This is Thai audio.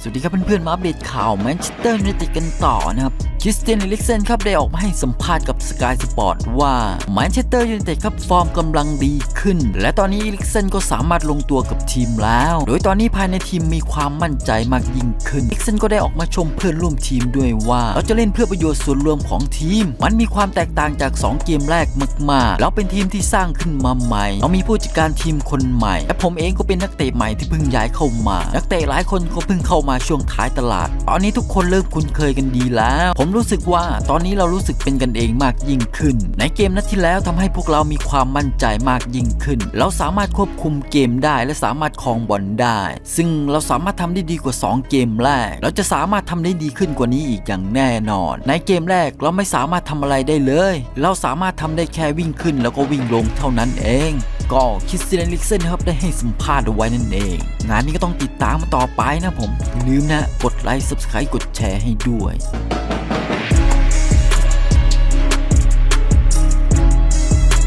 สวัสดีครับเพื่อนๆ มาอัปเดตข่าวแมนเชสเตอร์ยูไนเต็ดกันต่อนะครับ คริสเตียนเอลิกเซนครับได้ออกมาให้สัมภาษณ์กับสกายสปอร์ตว่าแมนเชสเตอร์ยูไนเต็ดครับฟอร์มกำลังดีขึ้น และตอนนี้เลิกเซนก็สามารถลงตัวกับทีมแล้ว โดยตอนนี้ภายในทีมมีความมั่นใจมากยิ่งขึ้นเลิกเซนก็ได้ออกมาชมเพื่อนร่วมทีมด้วยว่า เราจะเล่นเพื่อประโยชน์ส่วนรวมของทีม มันมีความแตกต่างจาก 2 เกมแรกมากๆแล้วเป็นทีมที่สร้างขึ้นมาใหม่ เรามีผู้จัดการทีมคนใหม่ และผมเองก็เป็นนักเตะใหม่ที่เพิ่งย้ายเข้ามา นักเตะหลายคนก็เพิ่งเข้ามาช่วงท้ายตลาด ตอนนี้ทุกคนเริ่มคุ้นเคยกันดีแล้วผมรู้สึกว่าตอนนี้เรารู้สึกเป็นกันเองมากยิ่งขึ้น ในเกมนัดที่แล้วทำให้พวกเรามีความมั่นใจมากยิ่งขึ้น เราสามารถควบคุมเกมได้และสามารถครองบอลได้ ซึ่งเราสามารถทำได้ดีกว่า 2 เกมแรก เราจะสามารถทำได้ดีขึ้นกว่านี้อีกอย่างแน่นอน ในเกมแรกเราไม่สามารถทำอะไรได้เลย เราสามารถทำได้แค่วิ่งขึ้น แล้วก็วิ่งลงเท่านั้นเองก็คิสเตียนลิกเซนครับได้ให้สัมภาษณ์เอาไว้นั่นเอง งานนี้ก็ต้องติดตามมาต่อไปนะผม ลืมนะ กดไลค์ subscribe กดแชร์ให้ด้วย